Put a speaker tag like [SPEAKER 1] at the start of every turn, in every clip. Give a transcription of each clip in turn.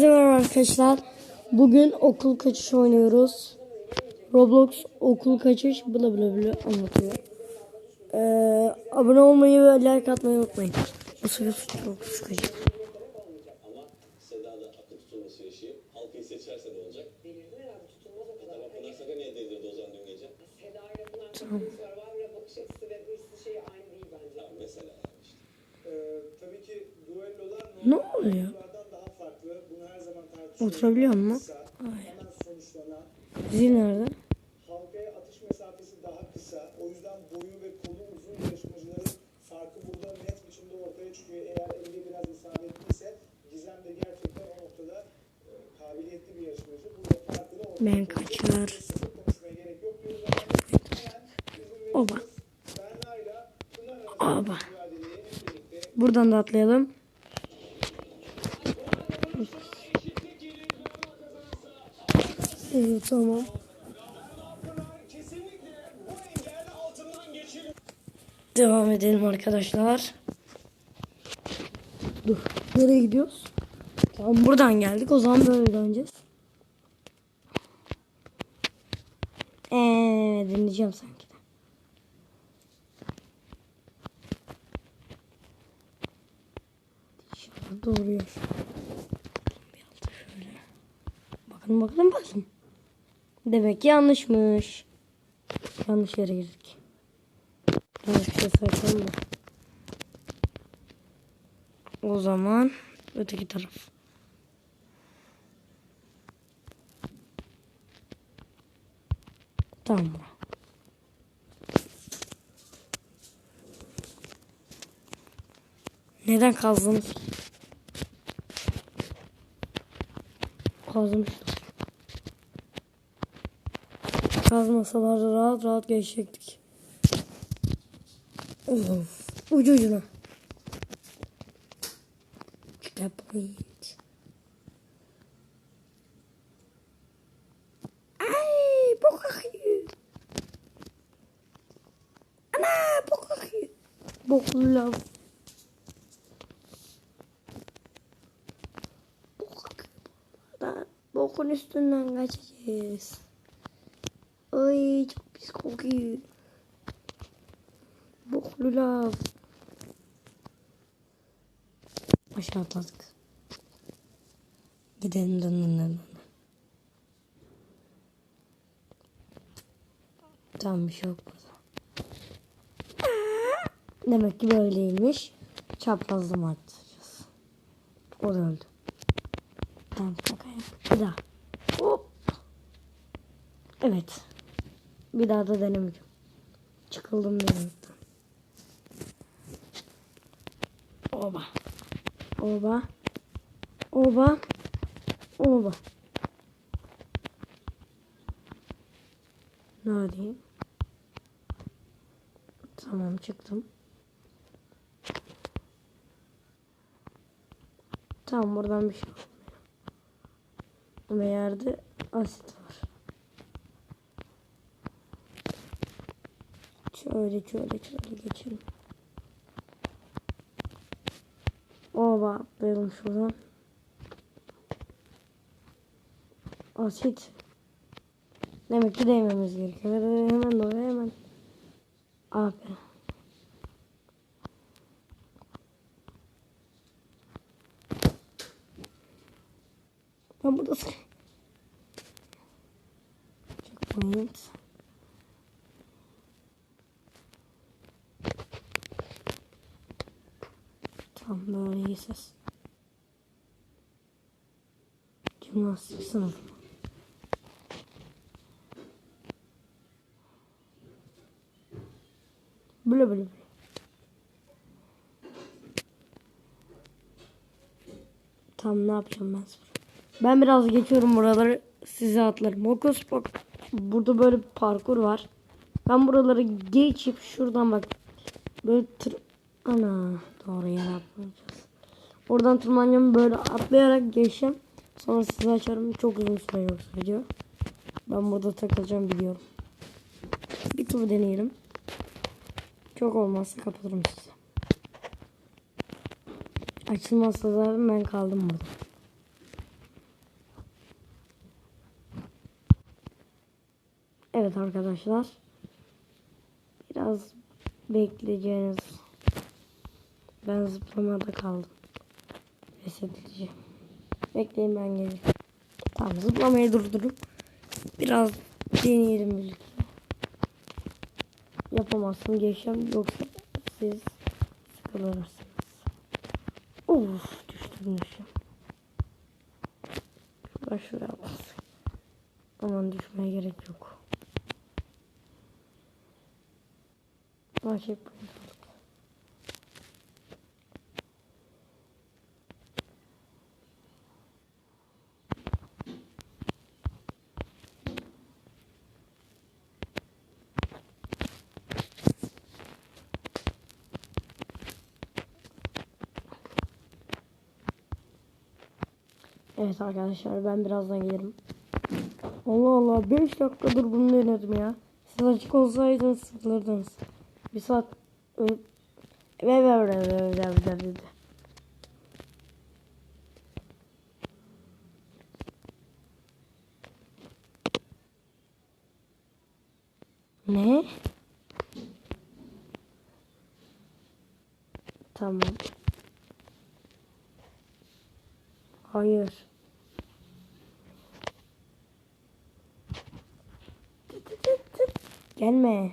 [SPEAKER 1] Herkese merhaba arkadaşlar. Bugün okul kaçış oynuyoruz. Roblox okul kaçış bla bla bla anlatıyor. Ee, abone olmayı ve like atmayı unutmayın. Bu sefer çok sıkıcı.
[SPEAKER 2] Tamam
[SPEAKER 1] Ne oluyor? Oturabiliyor mu?
[SPEAKER 3] Sonuçlanan,
[SPEAKER 1] Zil nerede?
[SPEAKER 3] halkaya atış mesafesi daha kısa. O yüzden boyu ve kolu uzun yarışmacıların farkı burada net biçimde ortaya çıkıyor. Eğer elde biraz isabetliyse Gizem de gerçekten o noktada e, kabiliyetli bir yarışmacı. Burada farkını ortaya
[SPEAKER 1] Ben kaçar. Oba. Oba. Buradan da atlayalım. Evet tamam. Devam edelim arkadaşlar. Dur. Nereye gidiyoruz? Tamam buradan geldik. O zaman böyle döneceğiz. Eee dinleyeceğim sanki de. İnşallah doğruyor. Bir altı şöyle. Bakın bakın bakın. Demek yanlışmış. Yanlış yere girdik. Yanlış bir şey sayfam da. O zaman öteki taraf. Tamam. Neden kazdınız? Kazmışlar. Kazmasalar da rahat rahat geçecektik. Of, ucu ucuna. Checkpoint. Ay, bok akıyor. Ana, bok akıyor. Boklu lav. Bok akıyor. Bokun üstünden kaçacağız. Pis kokuyor. Boklu lav. Aşağı atladık. Gidelim dön dön dön. Tamam bir şey yok burada. Demek ki böyleymiş. Çaprazlama atacağız. O da öldü. Tamam şaka yap. Bir daha. Hop. Evet. Bir daha da denemeyeceğim. Çıkıldım denemekten. Oba. Oba. Oba. Oba. Ne diyeyim? Tamam çıktım. Tamam buradan bir şey olmuyor. Ama yerde asit var. Şöyle şöyle şöyle geçelim. Oba atlayalım şuradan. Asit. Demek ki değmemiz gerekiyor. Hemen oraya hemen. Abi. Ben burada. Checkpoint. Tam böyle iyi ses. Jimnastik sınıfı. Böyle böyle böyle. Tamam ne yapacağım ben sonra. Ben biraz geçiyorum buraları size atlarım. Hokus bak. Burada böyle bir parkur var. Ben buraları geçip şuradan bak. Böyle tır... Ana Doğru yana atlayacağız. Oradan tırmanacağım böyle atlayarak geçeceğim. Sonra size açarım. Çok uzun süre yoksa diyor. Ben burada takılacağım biliyorum. Bir tur deneyelim. Çok olmazsa kapatırım size. Açılmazsa zaten ben kaldım burada. Evet arkadaşlar. Biraz bekleyeceğiniz ben zıplamada kaldım. Resetleyeceğim. Bekleyin ben geleceğim. Tamam zıplamayı durdurup biraz deneyelim birlikte. Yapamazsın geçeceğim yoksa siz sıkılırsınız. Of düştüm düştüm. Ben şuraya atlasın. Aman düşmeye gerek yok. Ha şey Evet arkadaşlar ben birazdan gelirim. Allah Allah 5 dakikadır bunu denedim ya. Siz açık olsaydınız sıkılırdınız. Bir saat Ne? Tamam. Hayır. Gelme.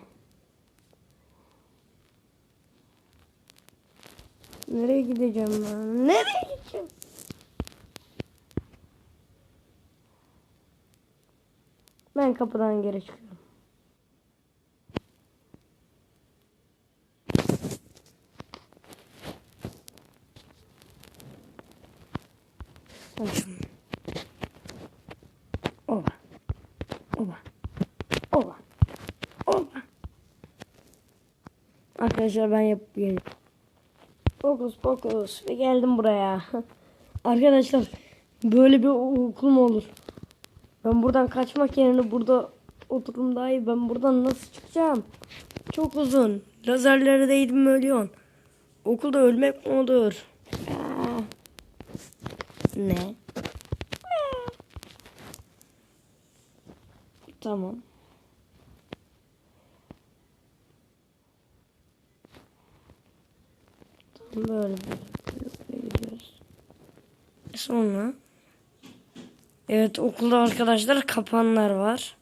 [SPEAKER 1] Nereye gideceğim ben? Nereye gideceğim? Ben kapıdan geri çıkıyorum. Al şunu. Oba. Oba. Oba. Oba. Arkadaşlar ben yapıp geldim. Fokus fokus ve geldim buraya. Arkadaşlar böyle bir okul mu olur? Ben buradan kaçmak yerine burada oturum daha iyi. Ben buradan nasıl çıkacağım? Çok uzun. Lazerlere değdim mi ölüyorsun? Okulda ölmek mi olur? Ne? Tamam. Böyle gidiyoruz. Sonra Evet okulda arkadaşlar kapanlar var.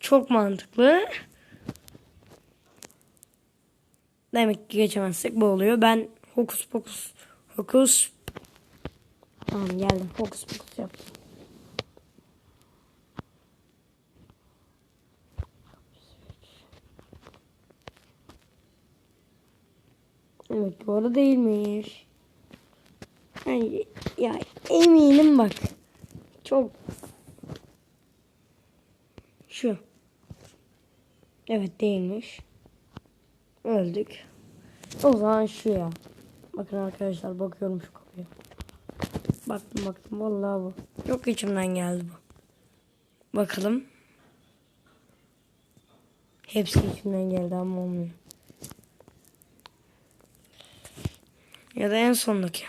[SPEAKER 1] Çok mantıklı. Demek ki geçemezsek bu oluyor. Ben hokus pokus hokus Tamam geldim. Fokus fokus yaptım. Evet doğru değilmiş. Yani, ya eminim bak. Çok. Şu. Evet değilmiş. Öldük. O zaman şu ya. Bakın arkadaşlar bakıyorum şu kapıya. Baktım baktım vallahi bu. Çok içimden geldi bu. Bakalım. Hepsi içimden geldi ama olmuyor. Ya da en sondaki.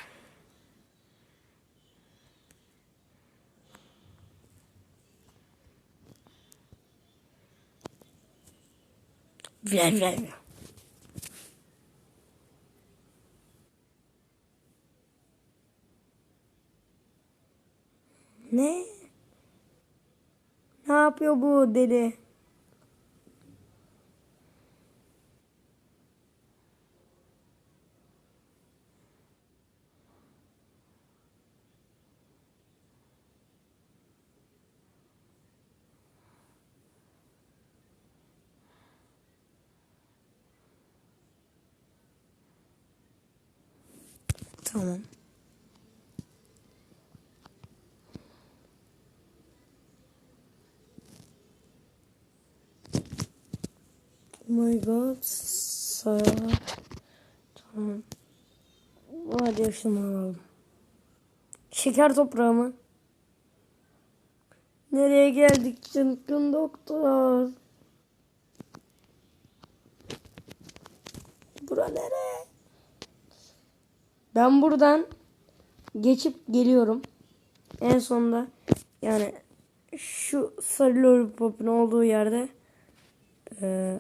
[SPEAKER 1] Ver ver. Ne? Ne yapıyor bu deli? Tamam. Oh my god. Sa tamam. Hadi şunu alalım. Şeker toprağı mı? Nereye geldik çılgın doktor? Bura nereye? Ben buradan geçip geliyorum. En sonunda yani şu sarı lollipop'un olduğu yerde Ee,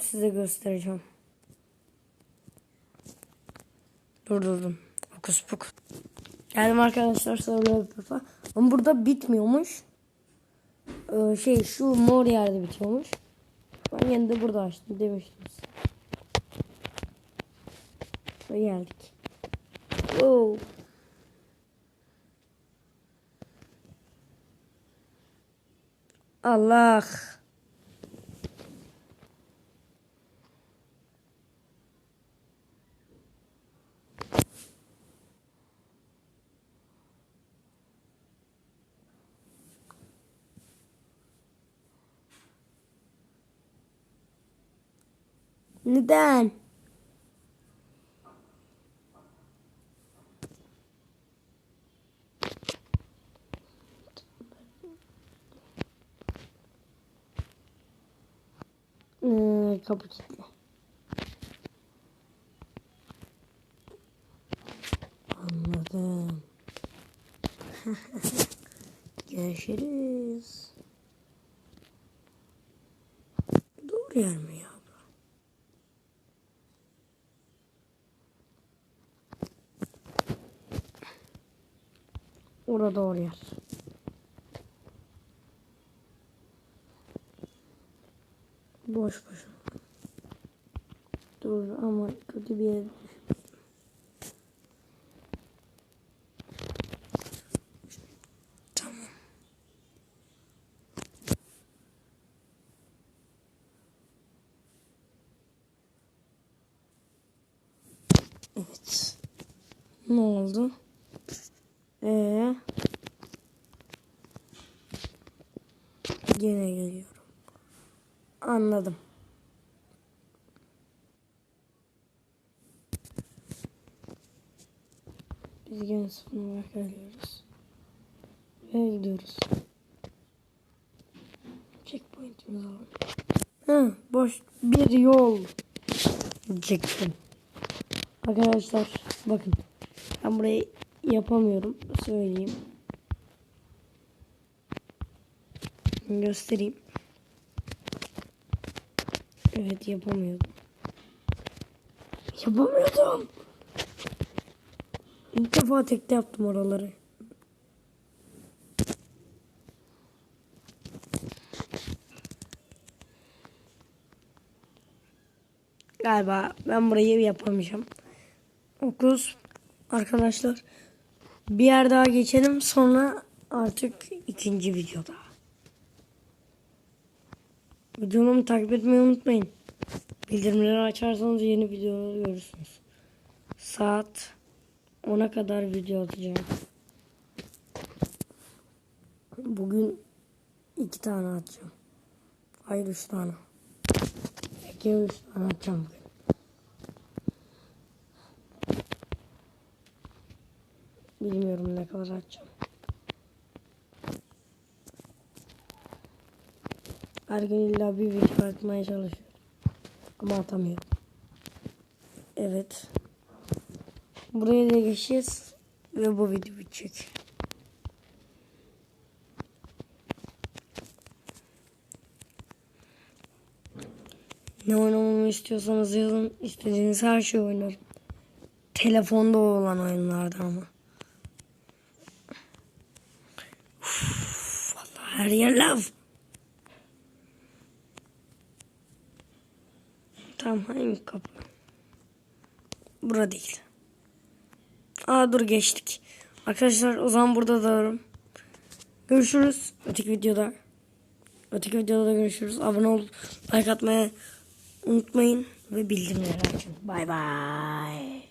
[SPEAKER 1] size göstereceğim. Durdurdum. Fokus fokus. Geldim arkadaşlar söyle defa. Ama burada bitmiyormuş. Ee, şey şu mor yerde bitiyormuş. Ben yine de burada açtım demiştim size. Ve geldik. Wow. Allah. Neden? Ee, kapı kilitli. Anladım. Görüşürüz. Doğru yer mi ya? Orada doğru yer. Boş boş. Dur ama kötü bir yere. Tamam. Evet. Ne oldu? Ee, gene geliyorum. Anladım. Biz gene sıfır olarak geliyoruz. Ve gidiyoruz. Checkpoint'imiz alalım. Hı, boş bir yol. Çektim. Arkadaşlar bakın. Ben burayı yapamıyorum. Söyleyeyim. Göstereyim. Evet yapamıyordum. Yapamıyordum. İlk defa tekte yaptım oraları. Galiba ben burayı yapamayacağım. Okuz arkadaşlar. Bir yer daha geçelim sonra artık ikinci videoda. Videomu takip etmeyi unutmayın. Bildirimleri açarsanız yeni videoları görürsünüz. Saat 10'a kadar video atacağım. Bugün iki tane atacağım. Hayır üç tane. İki üç tane atacağım bugün. Bilmiyorum ne kadar atacağım. Her gün illa bir video atmaya çalışıyorum. Ama atamıyorum. Evet. Buraya da geçeceğiz. Ve bu video bitecek. Ne oynamamı istiyorsanız yazın. İstediğiniz her şeyi oynarım. Telefonda olan oyunlarda ama. Uf, vallahi her yer lav. Tamam hangi kapı? Bura değil. Aa dur geçtik. Arkadaşlar o zaman burada da Görüşürüz öteki videoda. Öteki videoda da görüşürüz. Abone olup like atmayı unutmayın ve bildirimleri açın. Bay bay.